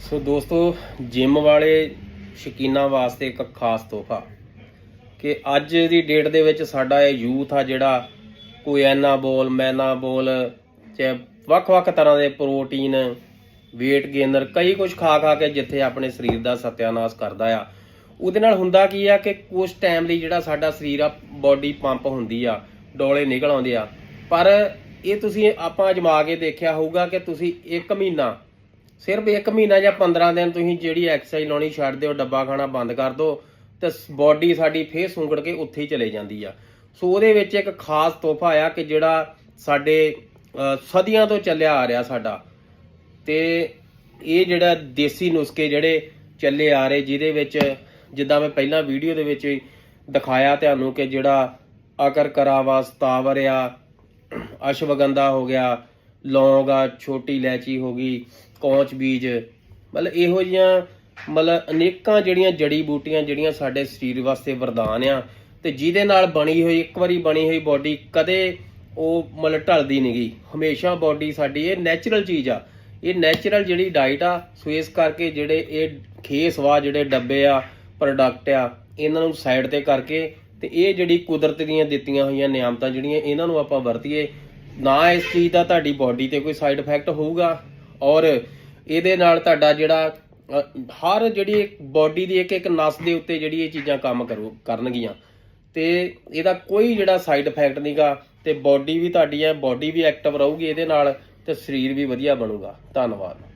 ਸੋ ਦੋਸਤੋ, ਜਿਮ ਵਾਲੇ ਸ਼ਕੀਨਾਂ ਵਾਸਤੇ ਇੱਕ ਖਾਸ ਤੋਹਫਾ ਕਿ ਅੱਜ ਦੀ ਡੇਟ ਦੇ ਵਿੱਚ ਸਾਡਾ ਇਹ ਯੂਥ ਆ ਜਿਹੜਾ ਕੋਈ ਐਨਾਬੋਲ ਮੈਨਾਬੋਲ ਤੇ ਵੱਖ-ਵੱਖ ਤਰ੍ਹਾਂ ਦੇ ਪ੍ਰੋਟੀਨ, weight ਗੇਨਰ ਕਈ ਕੁਝ ਖਾ ਖਾ ਕੇ ਜਿੱਥੇ ਆਪਣੇ ਸਰੀਰ ਦਾ ਸਤਿਆਨਾਸ਼ ਕਰਦਾ ਆ। ਉਹਦੇ ਨਾਲ ਹੁੰਦਾ ਕੀ ਆ ਕਿ ਕੁਝ ਟਾਈਮ ਲਈ ਜਿਹੜਾ ਸਾਡਾ ਸਰੀਰ ਆ ਬਾਡੀ ਪੰਪ ਹੁੰਦੀ ਆ, ਡੋਲੇ ਨਿਕਲ ਆਉਂਦੇ ਆ। ਪਰ ਇਹ ਤੁਸੀਂ ਆਪਾਂ ਅਜਮਾ ਕੇ ਦੇਖਿਆ ਹੋਊਗਾ ਕਿ ਤੁਸੀਂ 1 ਮਹੀਨਾ ਸਿਰਫ 1 ਮਹੀਨਾ ਜਾਂ 15 ਦਿਨ ਤੁਸੀਂ ਜਿਹੜੀ ਐਕਸਰਸਾਈਜ਼ ਲਾਉਣੀ ਛੱਡ ਦਿਓ, ਡੱਬਾ ਖਾਣਾ ਬੰਦ ਕਰ ਦਿਓ ਤੇ ਬਾਡੀ ਸਾਡੀ ਫੇਰ ਸੁੰਗੜ ਕੇ ਉੱਥੇ ਹੀ ਚਲੇ ਜਾਂਦੀ ਆ। ਸੋ ਉਹਦੇ ਵਿੱਚ ਇੱਕ ਖਾਸ ਤੋਹਫਾ ਆ ਕਿ ਜਿਹੜਾ ਸਾਡੇ ਸਦੀਆਂ ਤੋਂ ਚੱਲਿਆ ਆ ਰਿਹਾ ਸਾਡਾ। ਤੇ ਇਹ ਜਿਹੜਾ ਦੇਸੀ ਨੁਸਖੇ ਜਿਹੜੇ ਚੱਲੇ ਆ ਰਹੇ, ਜਿਹਦੇ ਵਿੱਚ ਜਿੱਦਾਂ ਮੈਂ ਪਹਿਲਾਂ ਵੀਡੀਓ ਦੇ ਵਿੱਚ ਦਿਖਾਇਆ ਤੁਹਾਨੂੰ ਕਿ ਜਿਹੜਾ ਅਕਰ ਕਰਾਵਾ ਸਤਾਵਰ ਆ, ਅਸ਼ਵਗੰਧਾ ਹੋ ਗਿਆ, ਲੌਂਗ ਆ, ਛੋਟੀ ਇਲਾਇਚੀ ਹੋ ਗਈ ਕੌਂਚ ਬੀਜ, ਮਤਲਬ ਇਹੋ ਜੀਆਂ ਮਤਲਬ ਅਨੇਕਾਂ ਜਿਹੜੀਆਂ ਜੜੀ ਬੂਟੀਆਂ, ਜਿਹੜੀਆਂ ਸਾਡੇ ਸਰੀਰ ਵਾਸਤੇ ਵਰਦਾਨ ਆ, ਤੇ ਜਿਹਦੇ ਨਾਲ ਬਣੀ ਹੋਈ, ਇੱਕ ਵਾਰੀ ਬਣੀ ਹੋਈ ਬਾਡੀ ਕਦੇ ਉਹ ਮਤਲਬ ਢਲਦੀ ਨਹੀਂਗੀ ਹਮੇਸ਼ਾ ਬਾਡੀ ਸਾਡੀ ਇਹ ਨੈਚੁਰਲ ਚੀਜ਼ ਆ। ਇਹ ਨੈਚੁਰਲ ਜਿਹੜੀ ਡਾਈਟ ਆ, ਸੋ ਇਸ ਕਰਕੇ ਜਿਹੜੇ ਇਹ ਖੇਸਵਾ ਜਿਹੜੇ ਡੱਬੇ ਆ ਪ੍ਰੋਡਕਟ ਆ, ਇਹਨਾਂ ਨੂੰ ਸਾਈਡ ਤੇ ਕਰਕੇ ਤੇ ਇਹ ਜਿਹੜੀ ਕੁਦਰਤ ਦੀਆਂ ਦਿੱਤੀਆਂ ਹੋਈਆਂ ਨਿਆਮਤਾਂ ਜਿਹੜੀਆਂ, ਇਹਨਾਂ ਨੂੰ ਆਪਾਂ ਵਰਤੀਏ, ਨਾ ਇਸ ਚੀਜ਼ ਦਾ ਤੁਹਾਡੀ ਬਾਡੀ ਤੇ ਕੋਈ ਸਾਈਡ ਇਫੈਕਟ ਹੋਊਗਾ। ਔਰ ਇਹਦੇ ਨਾਲ ਤੁਹਾਡਾ ਜਿਹੜਾ ਹਰ ਜਿਹੜੀ ਬਾਡੀ ਦੀ ਇੱਕ ਇੱਕ ਨਸ ਦੇ ਉੱਤੇ ਜਿਹੜੀ ਇਹ ਚੀਜ਼ਾਂ ਕੰਮ ਕਰੂ, ਕਰਨਗੀਆਂ। ਤੇ ਇਹਦਾ ਕੋਈ ਜਿਹੜਾ ਸਾਈਡ ਇਫੈਕਟ ਨਹੀਂਗਾ ਤੇ ਬਾਡੀ ਵੀ ਤੁਹਾਡੀ ਹੈ ਬਾਡੀ ਵੀ ਐਕਟਿਵ ਰਹੂਗੀ ਇਹਦੇ ਨਾਲ, ਤੇ ਸਰੀਰ ਵੀ ਵਧੀਆ ਬਣੂਗਾ। ਧੰਨਵਾਦ।